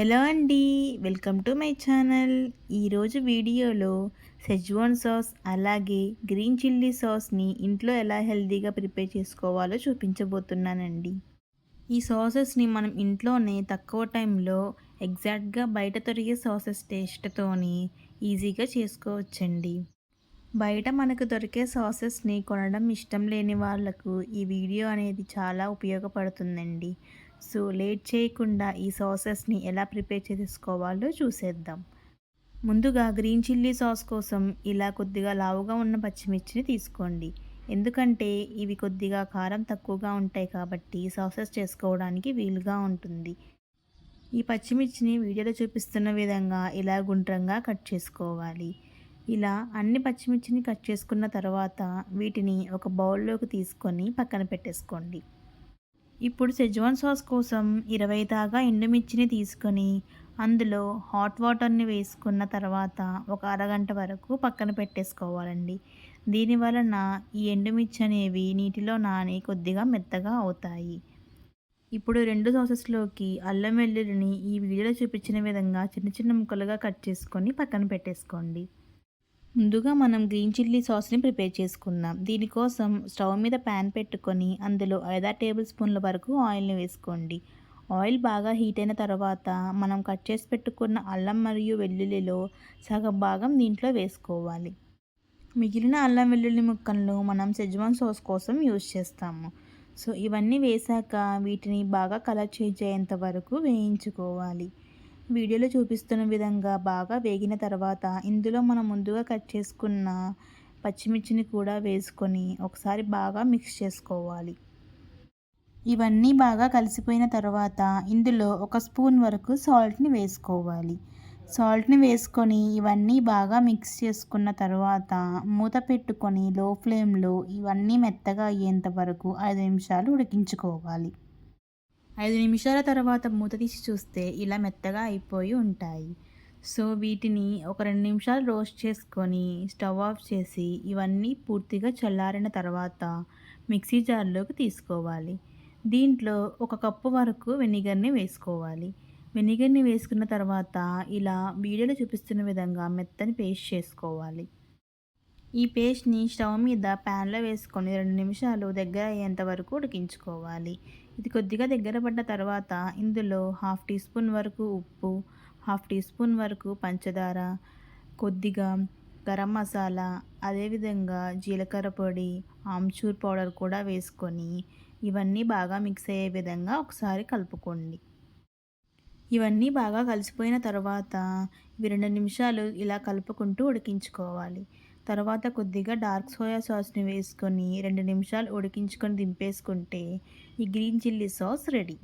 Hello అండి welcome to my channel. ఈరోజు వీడియోలో సెజ్వాన్ సాస్ అలాగే గ్రీన్ చిల్లీ సాస్ని ఇంట్లో ఎలా హెల్తీగా ప్రిపేర్ చేసుకోవాలో చూపించబోతున్నానండి. ఈ సాసెస్ని మనం ఇంట్లోనే తక్కువ టైంలో ఎగ్జాక్ట్గా బయట దొరికే సాసెస్ టేస్ట్తోని ఈజీగా చేసుకోవచ్చండి. బయట మనకు దొరికే సాసెస్ని కొనడం ఇష్టం లేని వాళ్ళకు ఈ వీడియో అనేది చాలా ఉపయోగపడుతుందండి. సో లేట్ చేయకుండా ఈ సాసెస్ని ఎలా ప్రిపేర్ చేసుకోవాలో చూసేద్దాం. ముందుగా గ్రీన్ చిల్లీ సాస్ కోసం ఇలా కొద్దిగా లావుగా ఉన్న పచ్చిమిర్చిని తీసుకోండి. ఎందుకంటే ఇవి కొద్దిగా కారం తక్కువగా ఉంటాయి కాబట్టి సాసెస్ చేసుకోవడానికి వీలుగా ఉంటుంది. ఈ పచ్చిమిర్చిని వీడియోలో చూపిస్తున్న విధంగా ఇలా గుండ్రంగా కట్ చేసుకోవాలి. ఇలా అన్ని పచ్చిమిర్చిని కట్ చేసుకున్న తర్వాత వీటిని ఒక బౌల్లోకి తీసుకొని పక్కన పెట్టేసుకోండి. ఇప్పుడు సెజ్వాన్ సాస్ కోసం ఇరవై దాకా ఎండుమిర్చిని తీసుకొని అందులో హాట్ వాటర్ని వేసుకున్న తర్వాత ఒక అరగంట వరకు పక్కన పెట్టేసుకోవాలండి. దీని వలన ఈ ఎండుమిర్చి అనేవి నీటిలో నాని కొద్దిగా మెత్తగా అవుతాయి. ఇప్పుడు రెండు సాసెస్లోకి అల్లం వెల్లుల్లిని ఈ వీడియోలో చూపించిన విధంగా చిన్న చిన్న ముక్కలుగా కట్ చేసుకొని పక్కన పెట్టేసుకోండి. ముందుగా మనం గ్రీన్ చిల్లీ సాస్ని ప్రిపేర్ చేసుకుందాం. దీనికోసం స్టవ్ మీద ప్యాన్ పెట్టుకొని అందులో ఐదా టేబుల్ స్పూన్ల వరకు ఆయిల్ని వేసుకోండి. ఆయిల్ బాగా హీట్ అయిన తర్వాత మనం కట్ చేసి పెట్టుకున్న అల్లం మరియు వెల్లుల్లిలో సగం భాగం దీంట్లో వేసుకోవాలి. మిగిలిన అల్లం వెల్లుల్లి ముక్కలను మనం సెజ్వాన్ సాస్ కోసం యూజ్ చేస్తాము. సో ఇవన్నీ వేశాక వీటిని బాగా కలర్ చేంజ్ అయ్యేంత వరకు వేయించుకోవాలి. వీడియోలో చూపిస్తున్న విధంగా బాగా వేగిన తర్వాత ఇందులో మనం ముందుగా కట్ చేసుకున్న పచ్చిమిర్చిని కూడా వేసుకొని ఒకసారి బాగా మిక్స్ చేసుకోవాలి. ఇవన్నీ బాగా కలిసిపోయిన తర్వాత ఇందులో ఒక స్పూన్ వరకు సాల్ట్ని వేసుకోవాలి. సాల్ట్ని వేసుకొని ఇవన్నీ బాగా మిక్స్ చేసుకున్న తర్వాత మూత పెట్టుకొని లో ఫ్లేమ్లో ఇవన్నీ మెత్తగా అయ్యేంత వరకు ఐదు నిమిషాలు ఉడికించుకోవాలి. ఐదు నిమిషాల తర్వాత మూత తీసి చూస్తే ఇలా మెత్తగా అయిపోయి ఉంటాయి. సో వీటిని ఒక రెండు నిమిషాలు రోస్ట్ చేసుకొని స్టవ్ ఆఫ్ చేసి ఇవన్నీ పూర్తిగా చల్లారిన తర్వాత మిక్సీ జార్లోకి తీసుకోవాలి. దీంట్లో ఒక కప్పు వరకు వెనిగర్ని వేసుకోవాలి. వెనిగర్ని వేసుకున్న తర్వాత ఇలా వీడియోలో చూపిస్తున్న విధంగా మెత్తని పేస్ట్ చేసుకోవాలి. ఈ పేస్ట్ని స్టవ్ మీద ప్యాన్లో వేసుకొని రెండు నిమిషాలు దగ్గర అయ్యేంత వరకు ఉడికించుకోవాలి. ఇది కొద్దిగా దగ్గర పడ్డ తర్వాత ఇందులో హాఫ్ టీ స్పూన్ వరకు ఉప్పు హాఫ్ టీ స్పూన్ వరకు పంచదార కొద్దిగా గరం మసాలా అదేవిధంగా జీలకర్ర పొడి ఆమ్చూర్ పౌడర్ కూడా వేసుకొని ఇవన్నీ బాగా మిక్స్ అయ్యే విధంగా ఒకసారి కలుపుకోండి. ఇవన్నీ బాగా కలిసిపోయిన తర్వాత ఇవి రెండు నిమిషాలు ఇలా కలుపుకుంటూ ఉడికించుకోవాలి. తర్వాత కొద్దిగా డార్క్ సోయా సాస్ని వేసుకొని రెండు నిమిషాలు ఉడికించుకొని దింపేసుకుంటే ఈ గ్రీన్ చిల్లీ సాస్ రెడీ.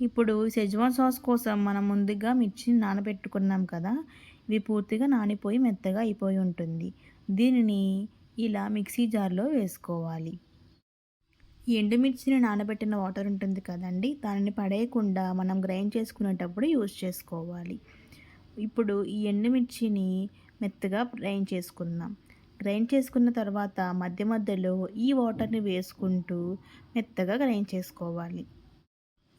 ఇప్పుడు సెజ్వాన్ సాస్ కోసం మనం ముందుగా మిర్చిని నానబెట్టుకున్నాం కదా ఇవి పూర్తిగా నానిపోయి మెత్తగా అయిపోయి ఉంటుంది. దీనిని ఇలా మిక్సీ జార్లో వేసుకోవాలి. ఈ ఎండుమిర్చిని నానబెట్టిన వాటర్ ఉంటుంది కదండి దానిని పడేయకుండా మనం గ్రైండ్ చేసుకునేటప్పుడు యూజ్ చేసుకోవాలి. ఇప్పుడు ఈ ఎండుమిర్చిని మెత్తగా గ్రైండ్ చేసుకుందాం. గ్రైండ్ చేసుకున్న తర్వాత మధ్య మధ్యలో ఈ వాటర్ని వేసుకుంటూ మెత్తగా గ్రైండ్ చేసుకోవాలి.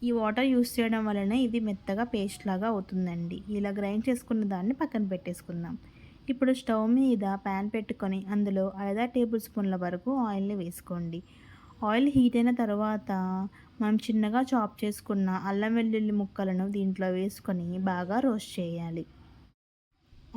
ఈ వాటర్ యూస్ చేయడం వలన ఇది మెత్తగా పేస్ట్ లాగా అవుతుందండి. ఇలా గ్రైండ్ చేసుకున్న దాన్ని పక్కన పెట్టేసుకుందాం. ఇప్పుడు స్టవ్ మీద ప్యాన్ పెట్టుకొని అందులో ఐదా టేబుల్ స్పూన్ల వరకు ఆయిల్ని వేసుకోండి. ఆయిల్ హీట్ అయిన తర్వాత మనం చిన్నగా చాప్ చేసుకున్న అల్లం వెల్లుల్లి ముక్కలను దీంట్లో వేసుకొని బాగా రోస్ట్ చేయాలి.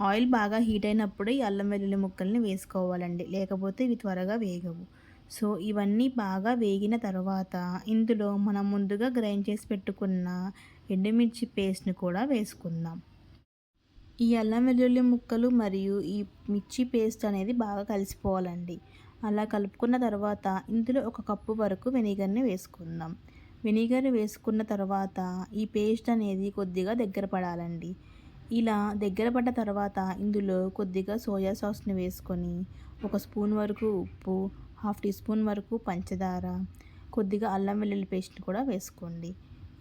ఆయిల్ బాగా హీట్ అయినప్పుడు ఈ అల్లం వెల్లుల్లి ముక్కల్ని వేసుకోవాలండి. లేకపోతే ఇవి త్వరగా వేగవు. సో ఇవన్నీ బాగా వేగిన తర్వాత ఇందులో మనం ముందుగా గ్రైండ్ చేసి పెట్టుకున్న ఎండుమిర్చి పేస్ట్ని కూడా వేసుకుందాం. ఈ అల్లం వెల్లుల్లి ముక్కలు మరియు ఈ మిర్చి పేస్ట్ అనేది బాగా కలిసిపోవాలండి. అలా కలుపుకున్న తర్వాత ఇందులో ఒక కప్పు వరకు వెనిగర్ని వేసుకుందాం. వెనిగర్ వేసుకున్న తర్వాత ఈ పేస్ట్ అనేది కొద్దిగా దగ్గర పడాలండి. ఇలా దగ్గర పడ్డ తర్వాత ఇందులో కొద్దిగా సోయా సాస్ని వేసుకొని ఒక స్పూన్ వరకు ఉప్పు హాఫ్ టీ స్పూన్ వరకు పంచదార కొద్దిగా అల్లం వెల్లుల్లి పేస్ట్ని కూడా వేసుకోండి.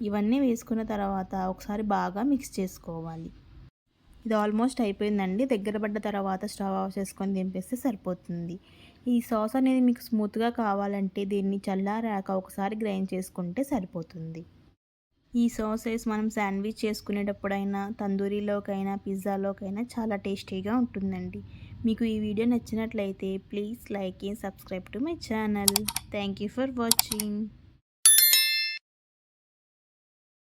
ఇవన్నీ వేసుకున్న తర్వాత ఒకసారి బాగా మిక్స్ చేసుకోవాలి. ఇది ఆల్మోస్ట్ అయిపోయిందండి. దగ్గర పడ్డ తర్వాత స్టవ్ ఆఫ్ చేసుకొని దింపేస్తే సరిపోతుంది. ఈ సాస్ అనేది మీకు స్మూత్గా కావాలంటే దీన్ని చల్లారాక ఒకసారి గ్రైండ్ చేసుకుంటే సరిపోతుంది. ఈ సాసెస్ మనం శాండ్విచ్ చేసుకునేటప్పుడైనా తందూరీలోకైనా పిజ్జాలోకైనా చాలా టేస్టీగా ఉంటుందండి. మీకు ఈ వీడియో నచ్చినట్లయితే please like and subscribe to my channel. Thank you for watching.